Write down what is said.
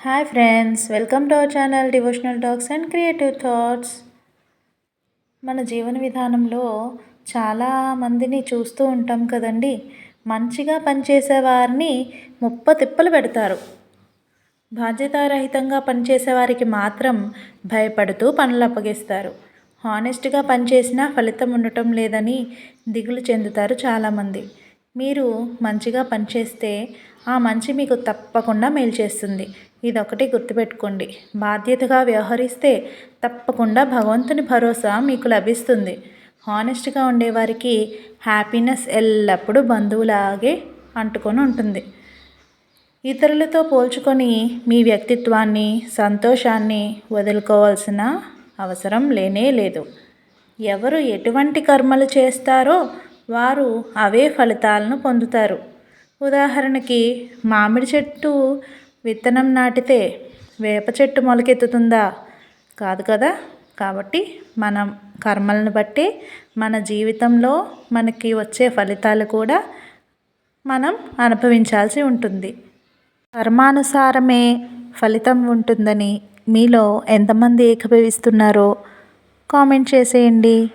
Hi friends welcome to our channel devotional talks and creative thoughts మన జీవన విధానంలో చాలా మందిని చూస్తూ ఉంటాం కదండి. మంచిగా పనిచేసే వారిని ముప్ప తిప్పలు పెడతారు. బాధ్యతారహితంగా పనిచేసే వారికి మాత్రం భయపడుతూ పనులు అప్పగిస్తారు. హానెస్ట్గా పనిచేసినా ఫలితం ఉండటం లేదని దిగులు చెందుతారు చాలామంది. మీరు మంచిగా పనిచేస్తే ఆ మంచి మీకు తప్పకుండా మేలు చేస్తుంది. ఇదొకటి గుర్తుపెట్టుకోండి. బాధ్యతగా వ్యవహరిస్తే తప్పకుండా భగవంతుని భరోసా మీకు లభిస్తుంది. హానెస్ట్గా ఉండేవారికి హ్యాపీనెస్ ఎల్లప్పుడూ బంధువులాగే అంటుకొని ఉంటుంది. ఇతరులతో పోల్చుకొని మీ వ్యక్తిత్వాన్ని సంతోషాన్ని వదులుకోవాల్సిన అవసరం లేనే లేదు. ఎవరు ఎటువంటి కర్మలు చేస్తారో వారు అవే ఫలితాలను పొందుతారు. ఉదాహరణకి మామిడి చెట్టు విత్తనం నాటితే వేప చెట్టు మొలకెత్తుతుందా? కాదు కదా? కాబట్టి మనం కర్మలను బట్టి మన జీవితంలో మనకి వచ్చే ఫలితాలు కూడా మనం అనుభవించాల్సి ఉంటుంది. కర్మానుసారమే ఫలితం ఉంటుందని మీలో ఎంతమంది ఏకభవిస్తున్నారో కామెంట్ చేసేయండి.